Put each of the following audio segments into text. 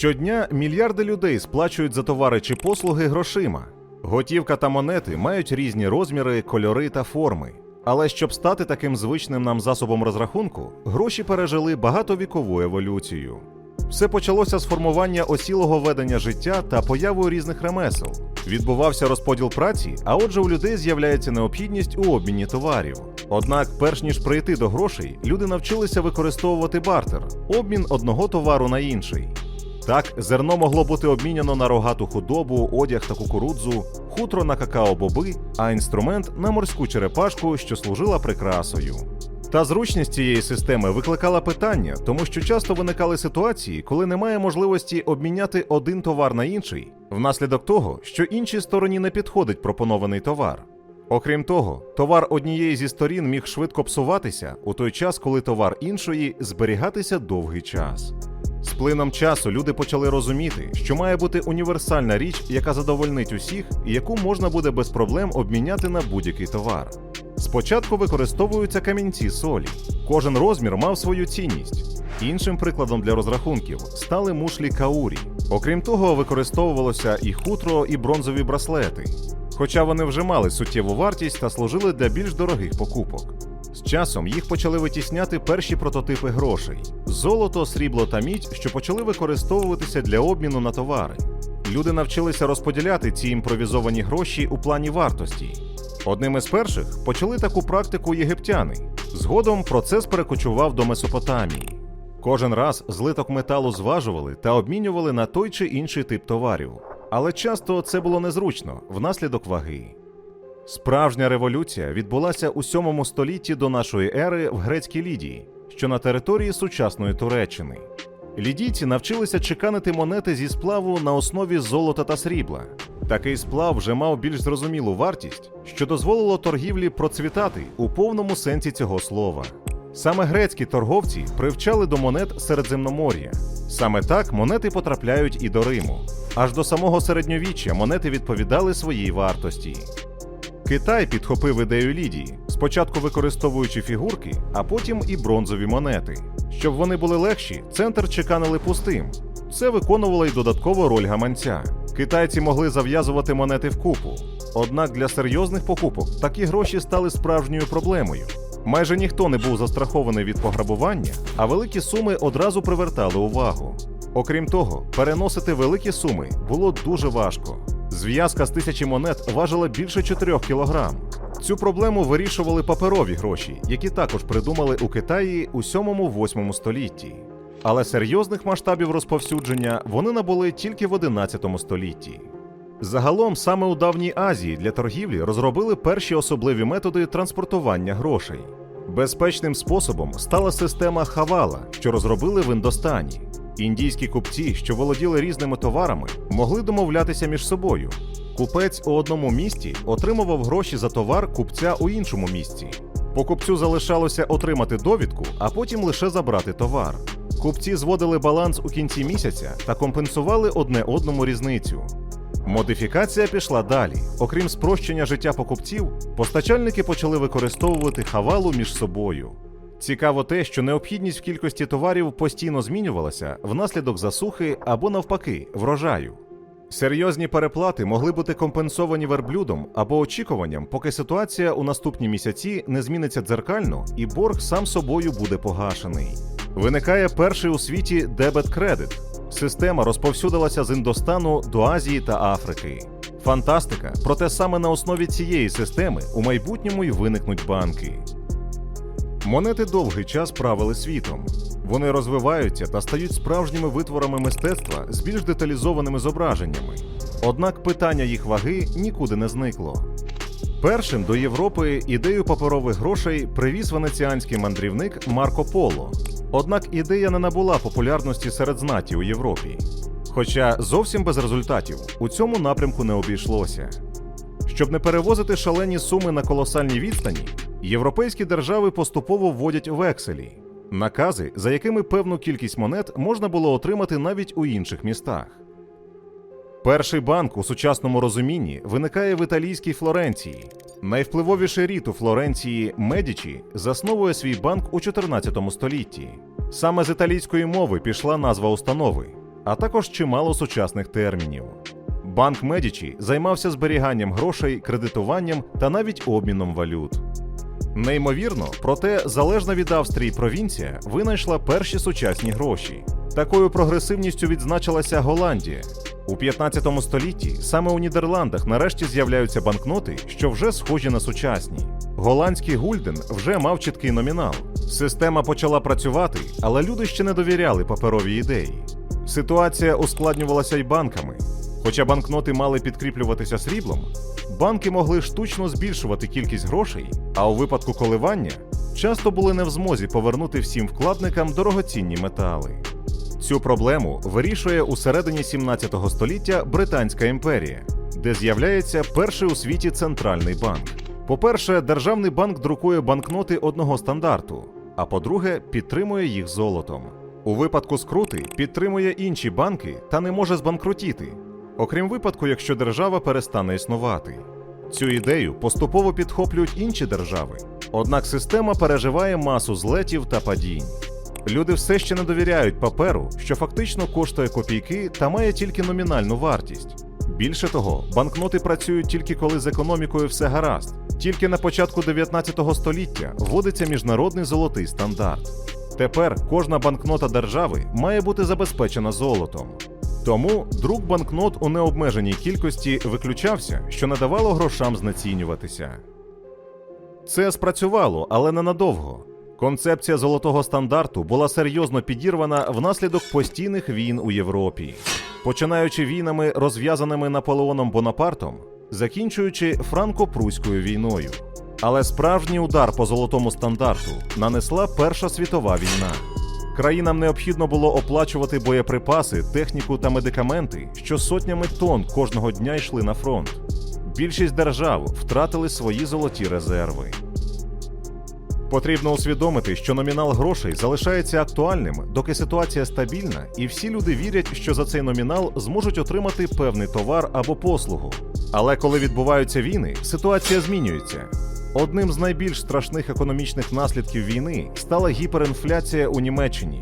Щодня мільярди людей сплачують за товари чи послуги грошима. Готівка та монети мають різні розміри, кольори та форми. Але щоб стати таким звичним нам засобом розрахунку, гроші пережили багатовікову еволюцію. Все почалося з формування осілого ведення життя та появою різних ремесел. Відбувався розподіл праці, а отже, у людей з'являється необхідність у обміні товарів. Однак, перш ніж прийти до грошей, люди навчилися використовувати бартер обмін одного товару на інший. Так, зерно могло бути обміняно на рогату худобу, одяг та кукурудзу, хутро на какао-боби, а інструмент на морську черепашку, що служила прикрасою. Та зручність цієї системи викликала питання, тому що часто виникали ситуації, коли немає можливості обміняти один товар на інший, внаслідок того, що іншій стороні не підходить пропонований товар. Окрім того, товар однієї зі сторін міг швидко псуватися у той час, коли товар іншої зберігатися довгий час. З плином часу люди почали розуміти, що має бути універсальна річ, яка задовольнить усіх, і яку можна буде без проблем обміняти на будь-який товар. Спочатку використовуються камінці солі. Кожен розмір мав свою цінність. Іншим прикладом для розрахунків стали мушлі каурі. Окрім того, використовувалося і хутро, і бронзові браслети. Хоча вони вже мали суттєву вартість та служили для більш дорогих покупок. З часом їх почали витісняти перші прототипи грошей: золото, срібло та мідь, що почали використовуватися для обміну на товари. Люди навчилися розподіляти ці імпровізовані гроші у плані вартості. Одним із перших почали таку практику єгиптяни. Згодом процес перекочував до Месопотамії. Кожен раз злиток металу зважували та обмінювали на той чи інший тип товарів. Але часто це було незручно внаслідок ваги. Справжня революція відбулася у 7 столітті до нашої ери в грецькій Лідії, що на території сучасної Туреччини. Лідійці навчилися чеканити монети зі сплаву на основі золота та срібла. Такий сплав вже мав більш зрозумілу вартість, що дозволило торгівлі процвітати у повному сенсі цього слова. Саме грецькі торговці привчали до монет Середземномор'я. Саме так монети потрапляють і до Риму. Аж до самого середньовіччя монети відповідали своїй вартості. Китай підхопив ідею Лідії, спочатку використовуючи фігурки, а потім і бронзові монети. Щоб вони були легші, центр чеканили пустим. Це виконувало й додатково роль гаманця. Китайці могли зав'язувати монети вкупу. Однак для серйозних покупок такі гроші стали справжньою проблемою. Майже ніхто не був застрахований від пограбування, а великі суми одразу привертали увагу. Окрім того, переносити великі суми було дуже важко. Зв'язка з тисячі монет важила більше 4 кілограм. Цю проблему вирішували паперові гроші, які також придумали у Китаї у 7-8 столітті. Але серйозних масштабів розповсюдження вони набули тільки в 11 столітті. Загалом саме у давній Азії для торгівлі розробили перші особливі методи транспортування грошей. Безпечним способом стала система Хавала, що розробили в Індостані. Індійські купці, що володіли різними товарами, могли домовлятися між собою. Купець у одному місті отримував гроші за товар купця у іншому місці. Покупцю залишалося отримати довідку, а потім лише забрати товар. Купці зводили баланс у кінці місяця та компенсували одне одному різницю. Модифікація пішла далі. Окрім спрощення життя покупців, постачальники почали використовувати хавалу між собою. Цікаво те, що необхідність в кількості товарів постійно змінювалася внаслідок засухи або навпаки врожаю. Серйозні переплати могли бути компенсовані верблюдом або очікуванням, поки ситуація у наступні місяці не зміниться дзеркально і борг сам собою буде погашений. Виникає перший у світі дебет-кредит. Система розповсюдилася з Індостану до Азії та Африки. Фантастика, проте саме на основі цієї системи у майбутньому й виникнуть банки. Монети довгий час правили світом. Вони розвиваються та стають справжніми витворами мистецтва з більш деталізованими зображеннями. Однак питання їх ваги нікуди не зникло. Першим до Європи ідею паперових грошей привіз венеціанський мандрівник Марко Поло. Однак ідея не набула популярності серед знаті у Європі. Хоча зовсім без результатів у цьому напрямку не обійшлося. Щоб не перевозити шалені суми на колосальній відстані, європейські держави поступово вводять векселі накази, за якими певну кількість монет можна було отримати навіть у інших містах. Перший банк у сучасному розумінні виникає в італійській Флоренції. Найвпливовіший рід у Флоренції Медічі засновує свій банк у 14 столітті. Саме з італійської мови пішла назва установи. а також чимало сучасних термінів. Банк Медічі займався зберіганням грошей, кредитуванням та навіть обміном валют. Неймовірно, проте залежна від Австрії провінція винайшла перші сучасні гроші. Такою прогресивністю відзначилася Голландія. У 15 столітті саме у Нідерландах нарешті з'являються банкноти, що вже схожі на сучасні. Голландський гульден вже мав чіткий номінал. Система почала працювати, але люди ще не довіряли паперовій ідеї. Ситуація ускладнювалася й банками. Хоча банкноти мали підкріплюватися сріблом, банки могли штучно збільшувати кількість грошей, а у випадку коливання часто були не в змозі повернути всім вкладникам дорогоцінні метали. Цю проблему вирішує у середині 17 століття Британська імперія, де з'являється перший у світі центральний банк. По-перше, державний банк друкує банкноти одного стандарту, а по-друге, підтримує їх золотом. У випадку скрути підтримує інші банки та не може збанкрутіти, окрім випадку, якщо держава перестане існувати. Цю ідею поступово підхоплюють інші держави. Однак система переживає масу злетів та падінь. Люди все ще не довіряють паперу, що фактично коштує копійки та має тільки номінальну вартість. Більше того, банкноти працюють тільки коли з економікою все гаразд. Тільки на початку 19 століття вводиться міжнародний золотий стандарт. Тепер кожна банкнота держави має бути забезпечена золотом. Тому друк банкнот у необмеженій кількості виключався, що не давало грошам знецінюватися. Це спрацювало, але ненадовго. Концепція золотого стандарту була серйозно підірвана внаслідок постійних війн у Європі, починаючи війнами, розв'язаними Наполеоном Бонапартом, закінчуючи франко-пруською війною. Але справжній удар по золотому стандарту нанесла Перша світова війна. Країнам необхідно було оплачувати боєприпаси, техніку та медикаменти, що сотнями тонн кожного дня йшли на фронт. Більшість держав втратили свої золоті резерви. Потрібно усвідомити, що номінал грошей залишається актуальним, доки ситуація стабільна, і всі люди вірять, що за цей номінал зможуть отримати певний товар або послугу. Але коли відбуваються війни, ситуація змінюється. Одним з найбільш страшних економічних наслідків війни стала гіперінфляція у Німеччині.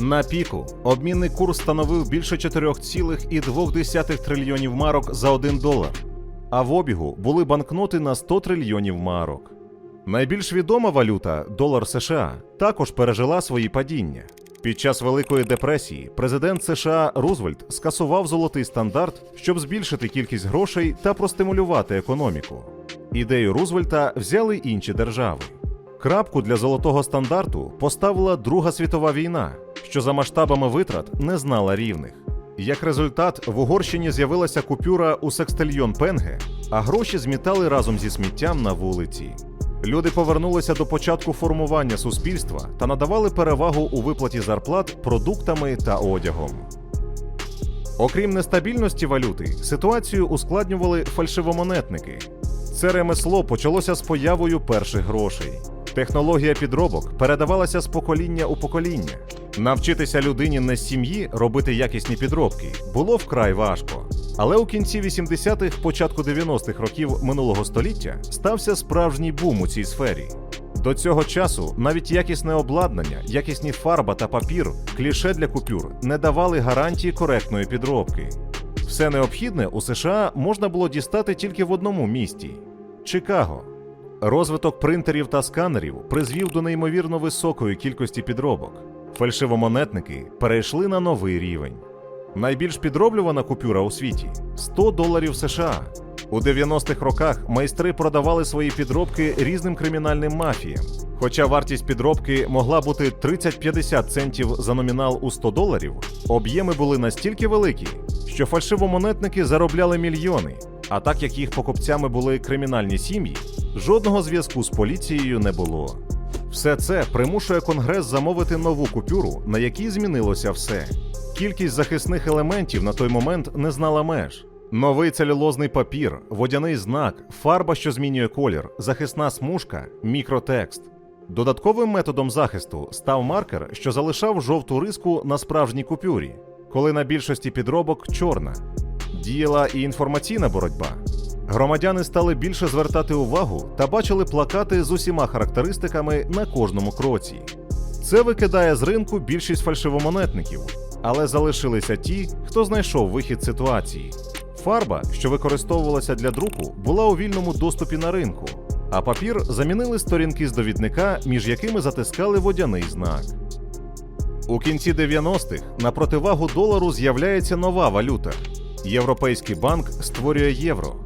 На піку обмінний курс становив більше 4,2 трильйонів марок за 1 долар, а в обігу були банкноти на 100 трильйонів марок. Найбільш відома валюта долар США також пережила свої падіння. Під час Великої депресії президент США Рузвельт скасував золотий стандарт, щоб збільшити кількість грошей та простимулювати економіку. Ідею Рузвельта взяли інші держави. Крапку для золотого стандарту поставила Друга світова війна, що за масштабами витрат не знала рівних. Як результат, в Угорщині з'явилася купюра у секстильйон пенге, а гроші змітали разом зі сміттям на вулиці. Люди повернулися до початку формування суспільства та надавали перевагу у виплаті зарплат продуктами та одягом. Окрім нестабільності валюти, ситуацію ускладнювали фальшивомонетники. Це ремесло почалося з появою перших грошей. Технологія підробок передавалася з покоління у покоління. Навчитися людині не з сім'ї робити якісні підробки було вкрай важко. Але у кінці 80-х, початку 90-х років минулого століття стався справжній бум у цій сфері. До цього часу навіть якісне обладнання, якісні фарба та папір, кліше для купюр не давали гарантії коректної підробки. Все необхідне у США можна було дістати тільки в одному місті Чикаго. Розвиток принтерів та сканерів призвів до неймовірно високої кількості підробок. Фальшивомонетники перейшли на новий рівень. Найбільш підроблювана купюра у світі 100 доларів США. У 90-х роках майстри продавали свої підробки різним кримінальним мафіям. Хоча вартість підробки могла бути 30-50 центів за номінал у 100 доларів, об'єми були настільки великі, що фальшивомонетники заробляли мільйони. А так як їх покупцями були кримінальні сім'ї, жодного зв'язку з поліцією не було. Все це примушує Конгрес замовити нову купюру, на якій змінилося все. Кількість захисних елементів на той момент не знала меж. Новий целюлозний папір, водяний знак, фарба, що змінює колір, захисна смужка, мікротекст. Додатковим методом захисту став маркер, що залишав жовту риску на справжній купюрі, коли на більшості підробок чорна. Діяла і інформаційна боротьба. Громадяни стали більше звертати увагу та бачили плакати з усіма характеристиками на кожному кроці. Це викидає з ринку більшість фальшивомонетників, але залишилися ті, хто знайшов вихід ситуації. Фарба, що використовувалася для друку, була у вільному доступі на ринку, а папір замінили сторінки з довідника, між якими затискали водяний знак. У кінці 90-х на противагу долару з'являється нова валюта. Європейський банк створює євро.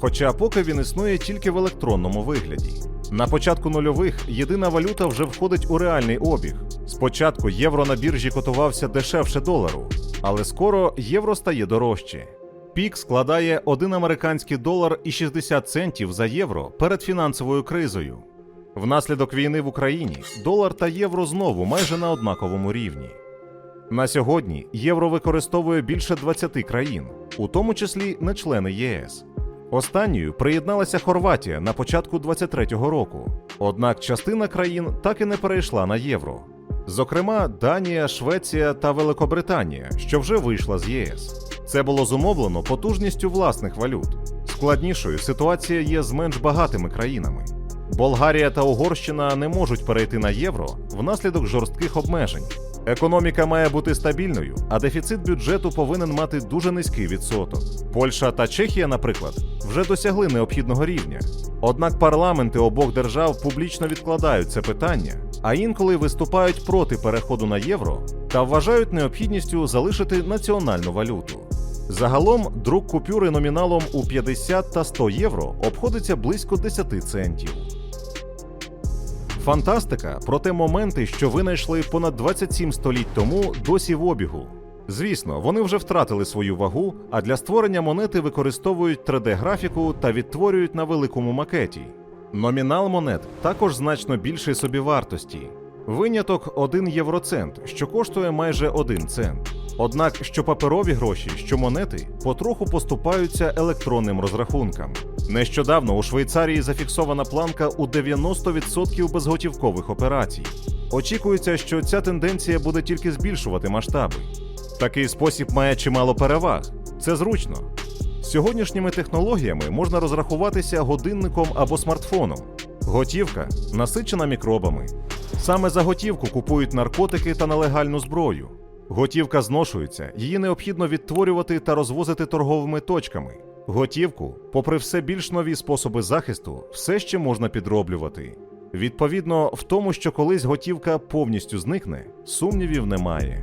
Хоча поки він існує тільки в електронному вигляді. На початку нульових єдина валюта вже входить у реальний обіг. Спочатку євро на біржі котувався дешевше долару, але скоро євро стає дорожче. Пік складає 1 американський долар і 60 центів за євро перед фінансовою кризою. Внаслідок війни в Україні долар та євро знову майже на однаковому рівні. На сьогодні євро використовує більше 20 країн, у тому числі не члени ЄС. Останньою приєдналася Хорватія на початку 23-го року. Однак частина країн так і не перейшла на євро. Зокрема, Данія, Швеція та Великобританія, що вже вийшла з ЄС. Це було зумовлено потужністю власних валют. Складнішою ситуація є з менш багатими країнами. Болгарія та Угорщина не можуть перейти на євро внаслідок жорстких обмежень. Економіка має бути стабільною, а дефіцит бюджету повинен мати дуже низький відсоток. Польща та Чехія, наприклад, вже досягли необхідного рівня. Однак парламенти обох держав публічно відкладають це питання, а інколи виступають проти переходу на євро та вважають необхідністю залишити національну валюту. Загалом друк купюри номіналом у 50 та 100 євро обходиться близько 10 центів. Фантастика, проте моменти, що винайшли понад 27 століть тому, досі в обігу. Звісно, вони вже втратили свою вагу, а для створення монети використовують 3D-графіку та відтворюють на великому макеті. Номінал монет також значно більший собівартості. Виняток 1 євроцент, що коштує майже 1 цент. Однак, що паперові гроші, що монети потроху поступаються електронним розрахункам. Нещодавно у Швейцарії зафіксована планка у 90% безготівкових операцій. Очікується, що ця тенденція буде тільки збільшувати масштаби. Такий спосіб має чимало переваг. Це зручно. Сьогоднішніми технологіями можна розрахуватися годинником або смартфоном. Готівка насичена мікробами. Саме за готівку купують наркотики та нелегальну зброю. Готівка зношується, її необхідно відтворювати та розвозити торговими точками. Готівку, попри все більш нові способи захисту, все ще можна підроблювати. Відповідно, в тому, що колись готівка повністю зникне, сумнівів немає.